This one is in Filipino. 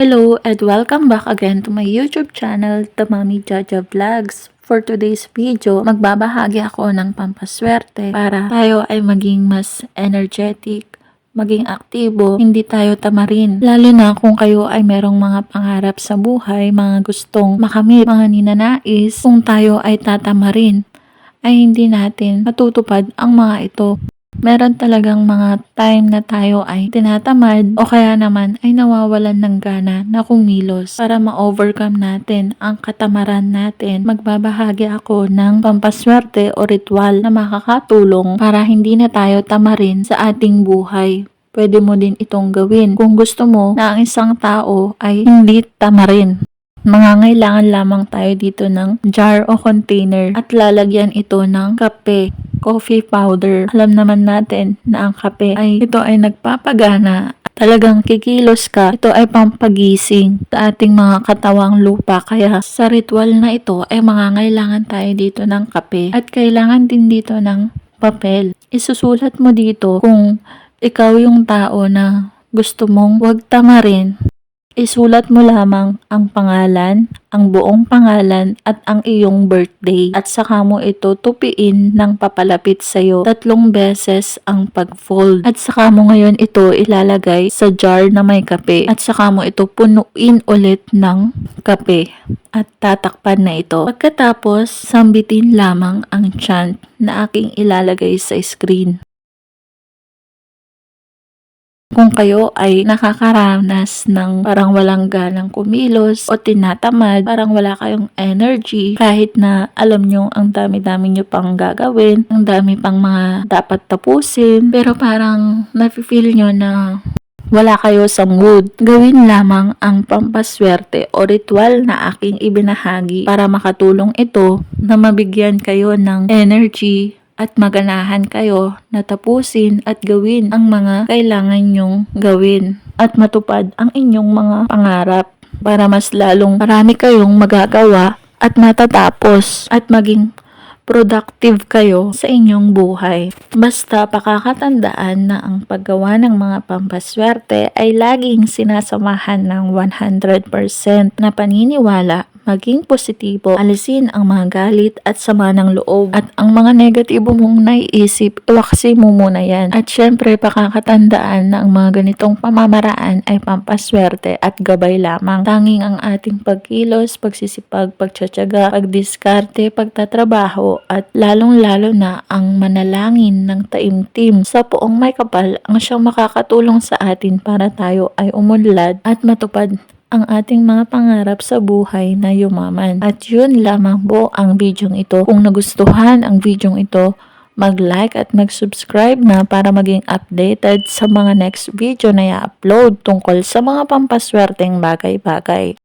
Hello and welcome back again to my YouTube channel, The Mami Jaja Vlogs. For today's video, magbabahagi ako ng pampaswerte para tayo ay maging mas energetic, maging aktibo, hindi tayo tamarin. Lalo na kung kayo ay merong mga pangarap sa buhay, mga gustong makamit, mga ninanais, kung tayo ay tatamarin, ay hindi natin matutupad ang mga ito. Meron talagang mga time na tayo ay tinatamad o kaya naman ay nawawalan ng gana na kumilos para ma-overcome natin ang katamaran natin. Magbabahagi ako ng pampaswerte o ritual na makakatulong para hindi na tayo tamarin sa ating buhay. Pwede mo din itong gawin kung gusto mo na ang isang tao ay hindi tamarin. Mangangailangan lamang tayo dito ng jar o container at lalagyan ito ng kape, coffee powder. Alam naman natin na ang kape ay ito ay nagpapagana. Talagang kikilos ka, ito ay pampagising sa ating mga katawang lupa. Kaya sa ritual na ito ay mangangailangan tayo dito ng kape at kailangan din dito ng papel. Isusulat mo dito kung ikaw yung tao na gusto mong wag tamarin Isulat mo lamang ang pangalan, ang buong pangalan at ang iyong birthday. At saka mo ito tupiin ng papalapit sa iyo tatlong beses ang pag-fold. At saka mo ngayon ito ilalagay sa jar na may kape. At saka mo ito punuin ulit ng kape. At tatakpan na ito. Pagkatapos, sambitin lamang ang chant na aking ilalagay sa screen. Kung kayo ay nakakaranas ng parang walang ganang kumilos o tinatamad, parang wala kayong energy, kahit na alam nyo ang dami-dami nyo pang gagawin, ang dami pang mga dapat tapusin, pero parang nafe-feel nyo na wala kayo sa mood, gawin lamang ang pampaswerte o ritual na aking ibinahagi para makatulong ito na mabigyan kayo ng energy at maganahan kayo na tapusin at gawin ang mga kailangan nyong gawin at matupad ang inyong mga pangarap para mas lalong marami kayong magagawa at matatapos at maging productive kayo sa inyong buhay. Basta pakakatandaan na ang paggawa ng mga pampaswerte ay laging sinasamahan ng 100% na paniniwala maging positibo, alisin ang mga galit at sama ng loob at ang mga negatibo mong naiisip, iwaksi mo muna yan. At syempre, pakakatandaan na ang mga ganitong pamamaraan ay pampaswerte at gabay lamang. Tanging ang ating pagkilos, pagsisipag, pagtsatsaga, pagdiskarte, pagtatrabaho at lalong-lalo na ang manalangin ng taimtim sa poong may kapal ang siyang makakatulong sa atin para tayo ay umunlad at matupad ang ating mga pangarap sa buhay na yumaman. At yun lamang po ang bidyong ito. Kung nagustuhan ang bidyong ito, mag-like at mag-subscribe na para maging updated sa mga next video na i-upload tungkol sa mga pampaswerteng bagay-bagay.